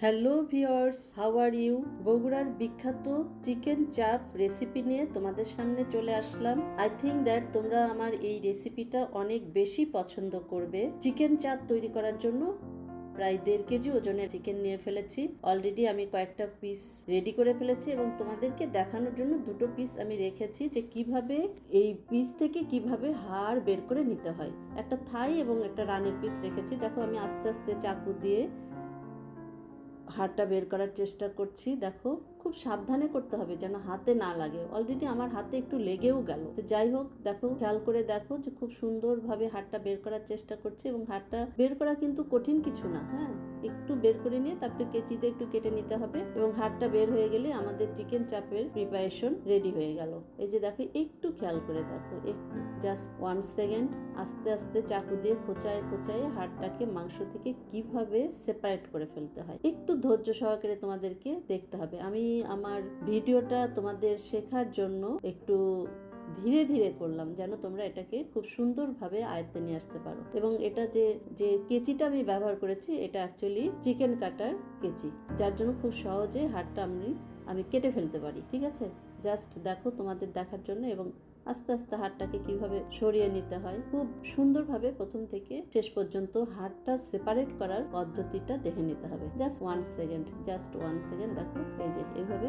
Hello viewers how are you? বগুড়ার বিখ্যাত chicken চাপ রেসিপি নিয়ে তোমাদের সামনে চলে আসলাম। আই থিঙ্ক দ্যাট তোমরা আমার এই রেসিপিটা অনেক বেশি পছন্দ করবে। চিকেন চাপ তৈরি করার জন্য প্রায় দেড় কেজি ওজনের চিকেন নিয়ে ফেলেছি। অলরেডি আমি কয়েকটা পিস রেডি করে ফেলেছি এবং তোমাদেরকে দেখানোর জন্য দুটো পিস আমি রেখেছি যে কীভাবে এই পিস থেকে কীভাবে হাড় বের করে নিতে হয়। একটা থাই এবং একটা রানের পিস রেখেছি। দেখো আমি আস্তে আস্তে চাকু দিয়ে হাড়টা বের করার চেষ্টা করছি, দেখো, খুব সাবধানে করতে হবে যেন হাতে না লাগে। অলরেডি আমার হাতে একটু লেগেও গেল। তো যাই হোক, দেখো, খেয়াল করে দেখো যে খুব সুন্দরভাবে হাড়টা বের করার চেষ্টা করছি এবং হাড়টা বের করা কিন্তু কঠিন কিছু না হ্যাঁ? একটু বের করে নিয়ে তারপরে কেচিতে একটু কেটে নিতে হবে এবং হাড়টা বের হয়ে গেলে আমাদের চিকেন চাপের প্রিপারেশন রেডি হয়ে গেল। এই যে দেখো, একটু খেয়াল করে দেখো, একটু জাস্ট ওয়ান সেকেন্ড আস্তে আস্তে চাকু দিয়ে খোঁচায় খোঁচায় হাড়টাকে মাংস থেকে কীভাবে সেপারেট করে ফেলতে হয়, একটু ধৈর্য সহকারে তোমাদেরকে দেখতে হবে। আমি আমার ভিডিওটা তোমাদের শেখার জন্য একটু ধীরে ধীরে করলাম যেন তোমরা এটাকে খুব সুন্দরভাবে আয়ত্তে নিয়ে আসতে পারো। এবং এটা যে যে কেচিটা আমি ব্যবহার করেছি, এটা অ্যাকচুয়ালি চিকেন কাটার কেচি, যার জন্য খুব সহজে হাড়টা আমি আমি কেটে ফেলতে পারি, ঠিক আছে? জাস্ট দেখো তোমাদের দেখার জন্য এবং আস্তে আস্তে হাড়টাকে কীভাবে সরিয়ে নিতে হয়, খুব সুন্দরভাবে প্রথম থেকে শেষ পর্যন্ত হাড়টা সেপারেট করার পদ্ধতিটা দেখে নিতে হবে। Just one second just one second দেখো, এই যে এইভাবে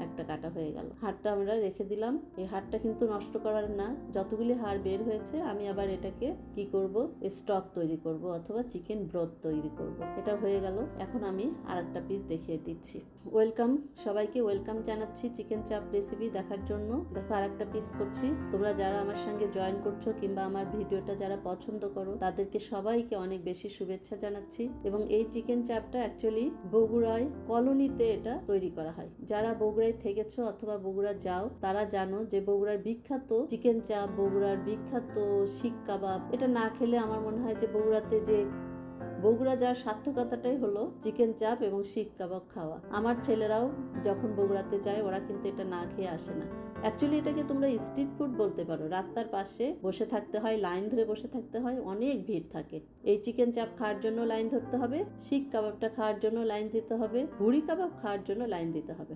একটা কাটা হয়ে গেল। হাড়টা আমরা রেখে দিলাম। এই হাড়টা কিন্তু নষ্ট করার না। যতগুলি হাড় বের হয়েছে, আমি আবার এটাকে কি করব? স্টক তৈরি করব অথবা চিকেন ব্রথ তৈরি করব। এটা হয়ে গেল। এখন আমি আর একটা পিস দেখিয়ে দিচ্ছি। ওয়েলকাম সবাইকে ওয়েলকাম জানাচ্ছি চিকেন চাপ রেসিপি দেখার জন্য। দেখো আর একটা পিস করছি। তোমরা যারা আমার সঙ্গে জয়েন করছ কিংবা আমার ভিডিওটা যারা পছন্দ করো, তাদেরকে সবাইকে অনেক বেশি শুভেচ্ছা জানাচ্ছি। এবং এই চিকেন চাপটা অ্যাকচুয়ালি বগুড়ায় কলোনিতে এটা তৈরি করা হয়। যারা বগুড়ায় থেকেছো অথবা বগুড়া যাও, তারা জানো যে বগুড়ার বিখ্যাত চিকেন চাপ বগুড়ার বিখ্যাত শিক কাবাব, এটা না খেলে আমার মনে হয় যে বগুড়াতে যে বগুড়া যাওয়ার সার্থকতাটাই হলো চিকেন চাপ এবং শিক কাবাব খাওয়া। আমার ছেলেরাও যখন বগুড়াতে যায়, ওরা কিন্তু এটা না খেয়ে আসে না। অ্যাকচুয়ালি এটাকে তোমরা স্ট্রিট ফুড বলতে পারো। রাস্তার পাশে বসে থাকতে হয়, লাইন ধরে বসে থাকতে হয়, অনেক ভিড় থাকে। এই চিকেন চাপ খাওয়ার জন্য লাইন ধরতে হবে শিক কাবাবটা খাওয়ার জন্য লাইন দিতে হবে, ভুড়ি কাবাব খাওয়ার জন্য লাইন দিতে হবে।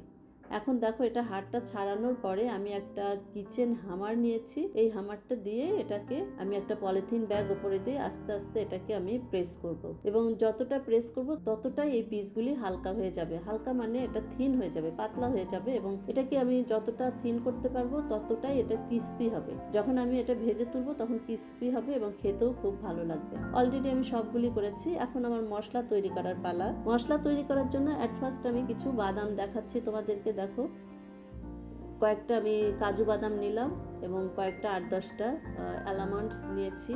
এখন দেখো এটা হাড়টা ছাড়ানোর পরে আমি একটা কিচেন হামার নিয়েছি। এই হামারটা দিয়ে এটাকে আমি একটা পলিথিন ব্যাগ ওপরে দিয়ে আস্তে আস্তে এটাকে আমি প্রেস করব। এবং যতটা প্রেস করব ততটাই এই পিসগুলি হালকা হয়ে যাবে। হালকা মানে এটা থিন হয়ে যাবে, পাতলা হয়ে যাবে এবং এটাকে আমি যতটা থিন করতে পারব ততটাই এটা ক্রিস্পি হবে। যখন আমি এটা ভেজে তুলবো তখন ক্রিস্পি হবে এবং খেতেও খুব ভালো লাগবে। অলরেডি আমি সবগুলি করেছি। এখন আমার মশলা তৈরি করার পালা। মশলা তৈরি করার জন্য অ্যাট ফার্স্ট আমি কিছু বাদাম দেখাচ্ছি তোমাদেরকে দেখো। কয়েকটা আমি কাজু বাদাম নিলাম এবং কয়েকটা আট দশটা অ্যালামন্ড নিয়েছি।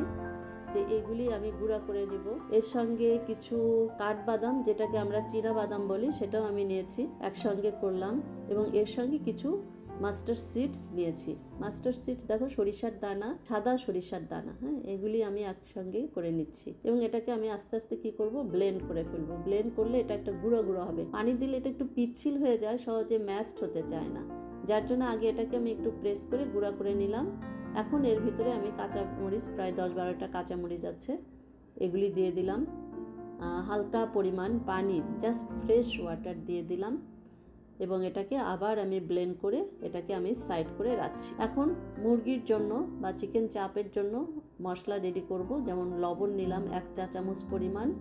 তো এগুলি আমি গুঁড়া করে নিব। এর সঙ্গে কিছু কাঠবাদাম, যেটাকে আমরা চীনা বাদাম বলি, সেটাও আমি নিয়েছি, একসঙ্গে করলাম। এবং এর সঙ্গে কিছু মাস্টার সিডস নিয়েছি। মাস্টার সিডস দেখো সরিষার দানা, সাদা সরিষার দানা হ্যাঁ? এগুলি আমি একসঙ্গে করে নিচ্ছি। এবং এটাকে আমি আস্তে আস্তে কি করব? ব্লেন্ড করে ফেলব। ব্লেন্ড করলে এটা একটা গুঁড়ো গুঁড়ো হবে। পানি দিলে এটা একটু পিচ্ছিল হয়ে যায়, সহজে ম্যাশড হতে চায় না। যার জন্য আগে এটাকে আমি একটু প্রেস করে গুঁড়া করে নিলাম। এখন এর ভিতরে আমি কাঁচা মরিচ, প্রায় দশ বারোটা কাঁচা মরিচ আছে, এগুলি দিয়ে দিলাম। হালকা পরিমাণ পানি, জাস্ট ফ্রেশ ওয়াটার দিয়ে দিলাম। এবং এটাকে আবার আমি ব্লেন্ড করে এটাকে আমি সাইড করে রাখছি। এখন মুরগির জন্য বা চিকেন চাপের জন্য মশলা রেডি করব। যেমন লবণ নিলাম এক চা চামচ পরিমাণ।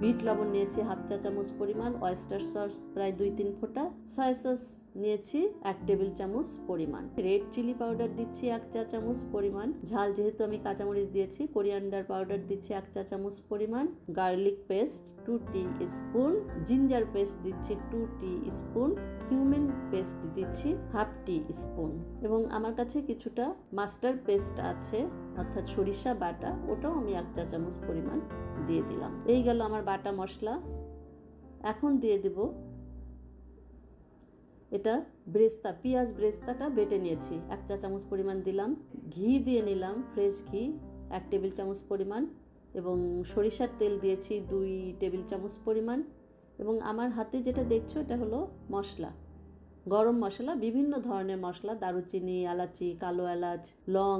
বিট লবণ নিয়েছি হাফ চা চামচ পরিমাণ। অয়েস্টার সস প্রায় দুই তিন ফোঁটা। সয়া সস নিয়েছি এক টেবিল চামচ পরিমাণ। রেড চিলি পাউডার দিচ্ছি এক চা চামচ পরিমাণ। ঝাল যেহেতু আমি কাঁচামরিচ দিয়েছি, কোরিয়ান্ডার পাউডার দিচ্ছি এক চা চামচ পরিমাণ। Garlic paste two teaspoon ginger paste দিচ্ছি two teaspoon cumin paste দিচ্ছি হাফ টি স্পুন এবং আমার কাছে কিছুটা মাস্টার পেস্ট আছে, অর্থাৎ সরিষা বাটা, ওটাও আমি এক চা চামচ পরিমাণ দিয়ে দিলাম। এই গেল আমার বাটা মশলা। এখন দিয়ে দেব এটা ব্রেস্তা, পেঁয়াজ ব্রেস্তাটা বেটে নিয়েছি। এক চা চামচ পরিমাণ দিলাম, ঘি দিয়ে নিলাম, ফ্রেশ ঘি, এক টেবিল চামচ পরিমাণ এবং সরিষার তেল দিয়েছি দুই টেবিল চামচ পরিমাণ এবং আমার হাতে যেটা দেখছ এটা হলো মশলা, গরম মশলা, বিভিন্ন ধরনের মশলা, দারুচিনি, এলাচি, কালো এলাচ, লং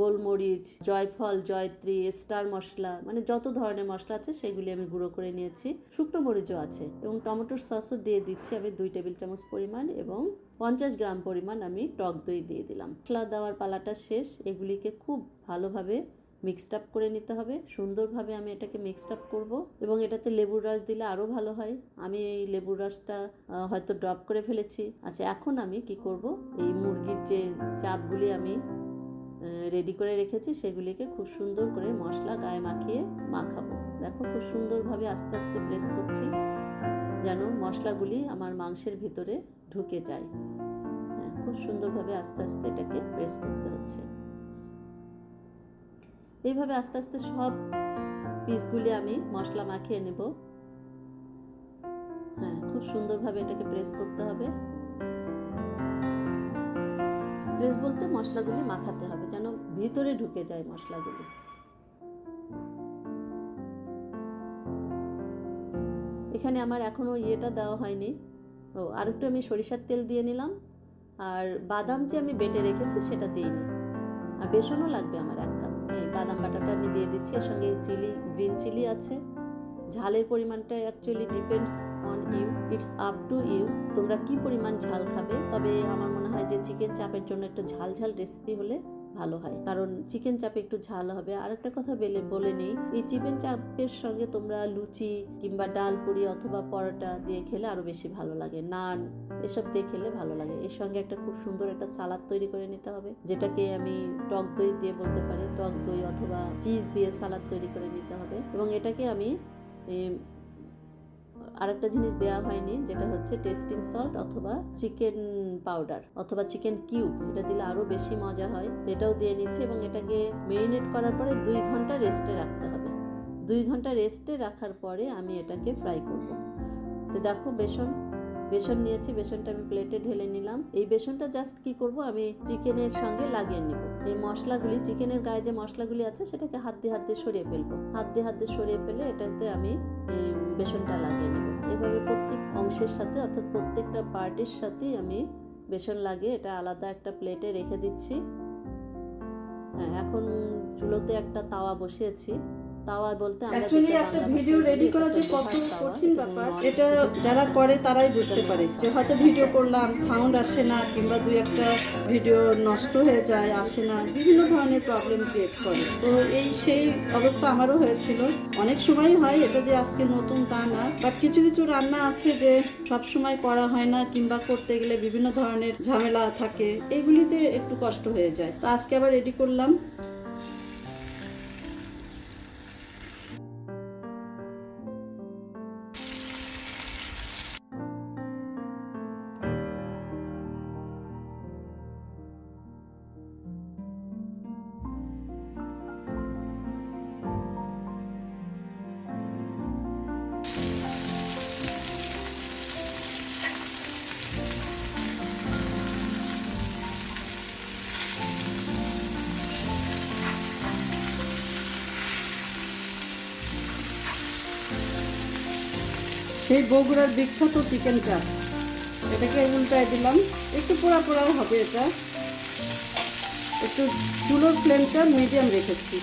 গোলমরিচ, জয়ফল, জয়ত্রী, স্টার মশলা মানে যত ধরনের মশলা আছে সেগুলি আমি গুঁড়ো করে নিয়েছি। শুকনো মরিচও আছে এবং টমেটোর সসও দিয়ে দিচ্ছি আমি দুই টেবিল চামচ পরিমাণ এবং পঞ্চাশ গ্রাম পরিমাণ আমি টক দই দিয়ে দিলাম। মশলা দেওয়ার পালাটা শেষ, এগুলিকে খুব ভালোভাবে মিক্সড আপ করে নিতে হবে। সুন্দরভাবে আমি এটাকে মিক্সড আপ করব এবং এটাতে লেবুর রস দিলে আরও ভালো হয়। আমি এই লেবুর রসটা হয়তো ড্রপ করে ফেলেছি। আচ্ছা এখন আমি কি করব? এই মুরগির যে চাপগুলি আমি রেডি করে রেখেছি, সেগুলিকে খুব সুন্দর করে মশলা গায়ে মাখিয়ে মাখাবো। দেখো খুব সুন্দরভাবে আস্তে আস্তে প্রেস করছি, যেন মশলাগুলি আমার মাংসের ভিতরে ঢুকে যায়। হ্যাঁ খুব সুন্দরভাবে আস্তে আস্তে এটাকে প্রেস করতে হচ্ছে। এইভাবে আস্তে আস্তে সব পিসগুলি আমি মশলা মাখিয়ে নেব। হ্যাঁ খুব সুন্দরভাবে এটাকে প্রেস করতে হবে। প্রেস বলতে মশলাগুলি মাখাতে হবে, যেন ভিতরে ঢুকে যায় মশলাগুলি। এখানে আমার এখনও ইয়েটা দেওয়া হয়নি। ও আর একটু আমি সরিষার তেল দিয়ে নিলাম, আর বাদাম যে আমি বেটে রেখেছি সেটা দিইনি আর বেসনও লাগবে আমার এক কাপ। এই বাদাম বাটাটা আমি দিয়ে দিচ্ছি, এর সঙ্গে চিলি, গ্রিন চিলি আছে। ঝালের পরিমাণটা actually depends on you it's up to you তোমরা কি পরিমাণ ঝাল খাবে? তবে আমার মনে হয় যে চিকেন চাপের জন্য একটু ঝাল ঝাল রেসিপি হলে ভালো হয়। কারণ চিকেন চাপে একটু ঝাল হবে। আর একটা কথা বেলে, বলে নেই, এই চিকেন চাপের সঙ্গে তোমরা লুচি কিংবা ডাল পুরি অথবা পরোটা দিয়ে খেলে আরও বেশি ভালো লাগে। নান, এসব দিয়ে খেলে ভালো লাগে। এর সঙ্গে একটা খুব সুন্দর একটা সালাদ তৈরি করে নিতে হবে, যেটাকে আমি টক দই দিয়ে বলতে পারি। টক দই অথবা চিজ দিয়ে সালাদ তৈরি করে নিতে হবে। এবং এটাকে আমি আরেকটা জিনিস দেওয়া হয়নি, যেটা হচ্ছে টেস্টিং সল্ট অথবা চিকেন পাউডার অথবা চিকেন কিউব, এটা দিলে আরও বেশি মজা হয়। এটাও দিয়ে নিচ্ছি এবং এটাকে মেরিনেট করার পরে দুই ঘণ্টা রেস্টে রাখতে হবে। দুই ঘণ্টা রেস্টে রাখার পরে আমি এটাকে ফ্রাই করব। তো দেখো বেসন বেসন নিয়েছি, বেসনটা আমি প্লেটে ঢেলে নিলাম। এই বেসনটা জাস্ট কি করব? আমি চিকেনের সঙ্গে লাগিয়ে নিব। এই মশলাগুলি চিকেনের গায়ে যে মশলাগুলি আছে, সেটাকে হাত দিয়ে হাত দিয়ে সরিয়ে ফেলব। হাত দিয়ে হাত দিয়ে সরিয়ে ফেলে এটাতে আমি এই বেসনটা লাগিয়ে নেব। এভাবে প্রত্যেক অংশের সাথে, অর্থাৎ প্রত্যেকটা পার্টির সাথেই আমি বেসন লাগিয়ে এটা আলাদা একটা প্লেটে রেখে দিচ্ছি। হ্যাঁ এখন চুলোতে একটা তাওয়া বসিয়েছি। তাওয়া বলতে অ্যাকচুয়ালি একটা ভিডিও রেডি করা যে কত কঠিন ব্যাপার এটা যারা করে তারাই বুঝতে পারে। যে হয়তো ভিডিও করলাম সাউন্ড আসে না কিংবা দুই একটা ভিডিও নষ্ট হয়ে যায় আসে না বিভিন্ন ধরনের প্রবলেম ক্রিয়েট করে। তো এই সেই অবস্থা আমারও হয়েছিল। অনেক সময় হয় এটা যে আজকে নতুন তা না বাট কিছু কিছু রান্না আছে যে সব সময় করা হয় না কিংবা করতে গেলে বিভিন্ন ধরনের ঝামেলা থাকে এগুলিতে একটু কষ্ট হয়ে যায়। তো আজকে আবার রেডি করলাম। সেই বগুড়ার বিখ্যাত চিকেন চাপ এটাকে উল্টায় দিলাম। একটু পোড়া পোড়াও হবে এটা। একটু চুলোর ফ্লেমটা মিডিয়াম রেখেছি।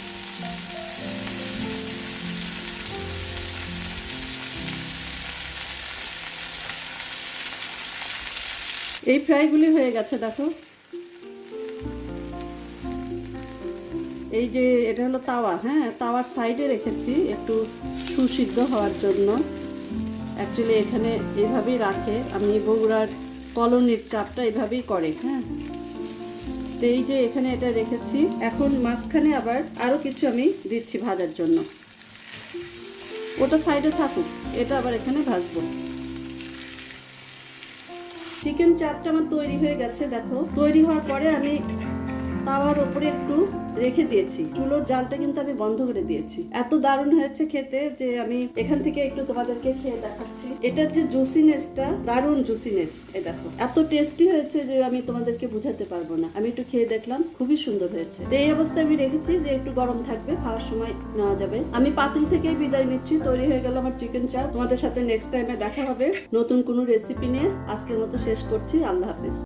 এই ফ্রাইগুলি হয়ে গেছে, দেখো। এই যে, এটা হলো তাওয়া হ্যাঁ? তাওয়ার সাইডে রেখেছি একটু সুসিদ্ধ হওয়ার জন্য। অ্যাকচুয়ালি এখানে এভাবেই রাখে। আমি বগুড়ার কলোনির চাপটা এভাবেই করে হ্যাঁ। তো এই যে এখানে এটা রেখেছি। এখন মাঝখানে আবার আরও কিছু আমি দিচ্ছি ভাজার জন্য। ওটা সাইডে থাকুক, এটা আবার এখানে ভাজবো। চিকেন চাপটা আমার তৈরি হয়ে গেছে, দেখো। তৈরি হওয়ার পরে আমি তাওয়ার উপরে একটু রেখে দিয়েছি। চুলোর জালটা কিন্তু আমি বন্ধ করে দিয়েছি। এত দারুণ হয়েছে খেতে যে আমি এখান থেকে একটু তোমাদেরকে খেয়ে দেখাচ্ছি। এটার যে জুসিনেসটা, দারুণ জুসিনেস, এ দেখো। এত টেস্টি হয়েছে যে আমি তোমাদেরকে বুঝাতে পারব না। আমি একটু খেয়ে দেখলাম, খুবই সুন্দর হয়েছে। এই অবস্থায় আমি রেখেছি যে একটু গরম থাকবে, খাওয়ার সময় নেওয়া যাবে। আমি পাতিল থেকেই বিদায় নিচ্ছি, তৈরি হয়ে গেল আমার চিকেন চাপ। তোমাদের সাথে নেক্সট টাইমে দেখা হবে। নতুন কোনো রেসিপি নিয়ে আজকের মতো শেষ করছি। আল্লাহ হাফিজ।